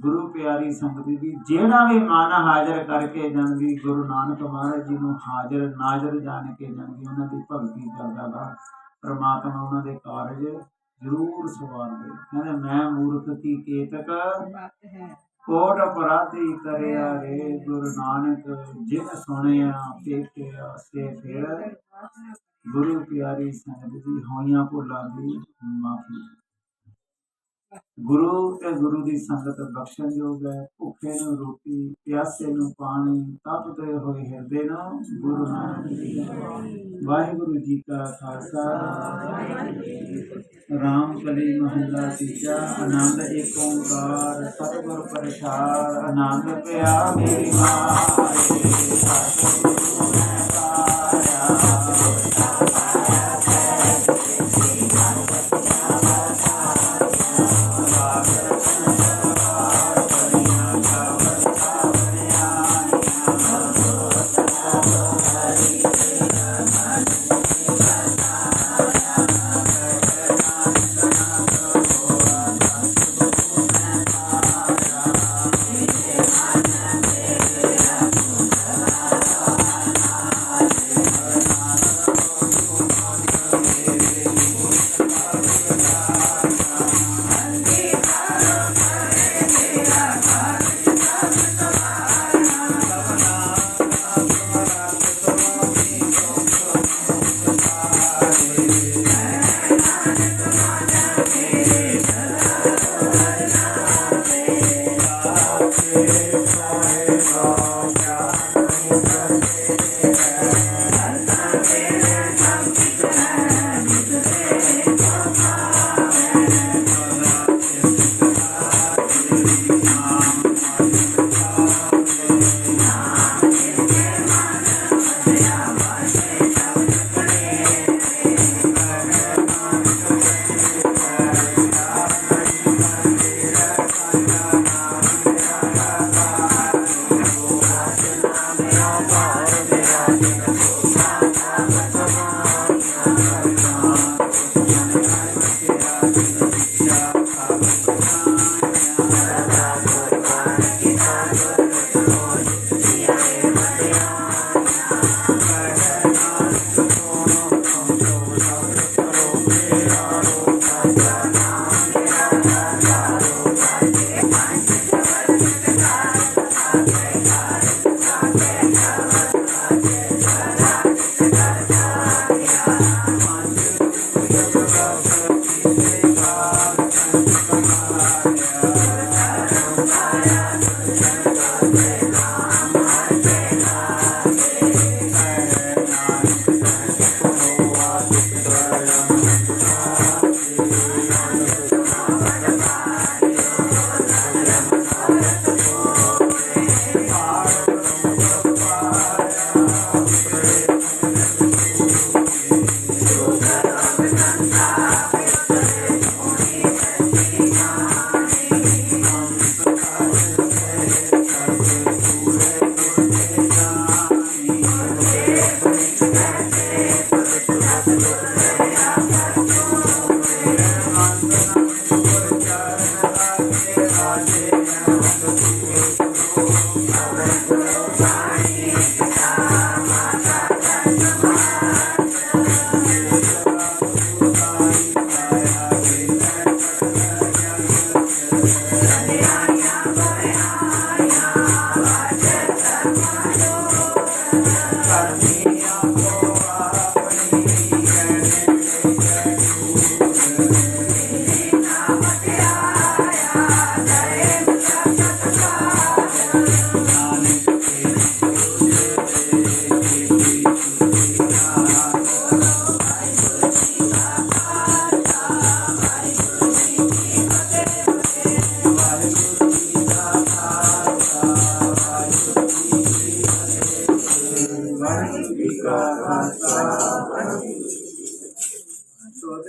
ਗੁਰੂ ਪਿਆਰੀ ਸੰਗਤੀ ਦੀ ਜਿਹੜਾ ਵੀ ਮਨ ਹਾਜ਼ਰ ਕਰਕੇ ਜਾਂਦੀ ਗੁਰੂ ਨਾਨਕ ਮਹਾਰਾਜ ਜੀ ਨੂੰ ਹਾਜ਼ਰ ਨਾਜ਼ਰ ਜਾਣ ਕੇ ਜਾਂਦੀ ਉਹਨਾਂ ਦੀ ਭਗਤੀ ਕਰਦਾ ਵਾ ਪ੍ਰਮਾਤਮਾ ਉਹਨਾਂ ਦੇ ਕਾਰਜ ਜ਼ਰੂਰ ਸਵਾਰਦੇ। ਕਹਿੰਦੇ ਮੈਂ ਮੂਰਖ ਕੀ ਕੇਤਕ? ਕੋਟ ਅਪਰਾਧੀ ਕਰਿਆ ਰੇ ਗੁਰੂ ਨਾਨਕ ਜਿਨ ਸੁਣਿਆ ਦੇਖਿਆ ਸੇ ਫਿਰ। ਗੁਰੂ ਪਿਆਰੀ ਸੰਗਤ ਦੀ ਹੋਈਆਂ ਭੁੱਲਾਂ ਦੀ ਮਾਫੀ। ਗੁਰੂ ਤੇ ਗੁਰੂ ਦੀ ਸੰਗਤ ਬਖਸ਼ਣ ਯੋਗ ਹੈ, ਭੁੱਖੇ ਨੂੰ ਰੋਟੀ, ਪਿਆਸੇ ਨੂੰ ਪਾਣੀ ਤਪਦੇ ਹੋਏ ਹਿਰਦੇ ਨੂੰ ਗੁਰੂ ਨਾਨਕ ਦੀ ਵਾਹਿਗੁਰੂ ਜੀ ਕਾ ਖਾਲਸਾ। ਰਾਮ ਕਲੀ ਮਹੱਲਾ ਤੀਜਾ, ਆਨੰਦ ਏਕ ਓੰਕਾਰ, ਸਤਿਗੁਰ ਪ੍ਰਸਾਦ ਆਨੰਦ ਪਿਆ ਮੇਰੀ ਮਾਰੇ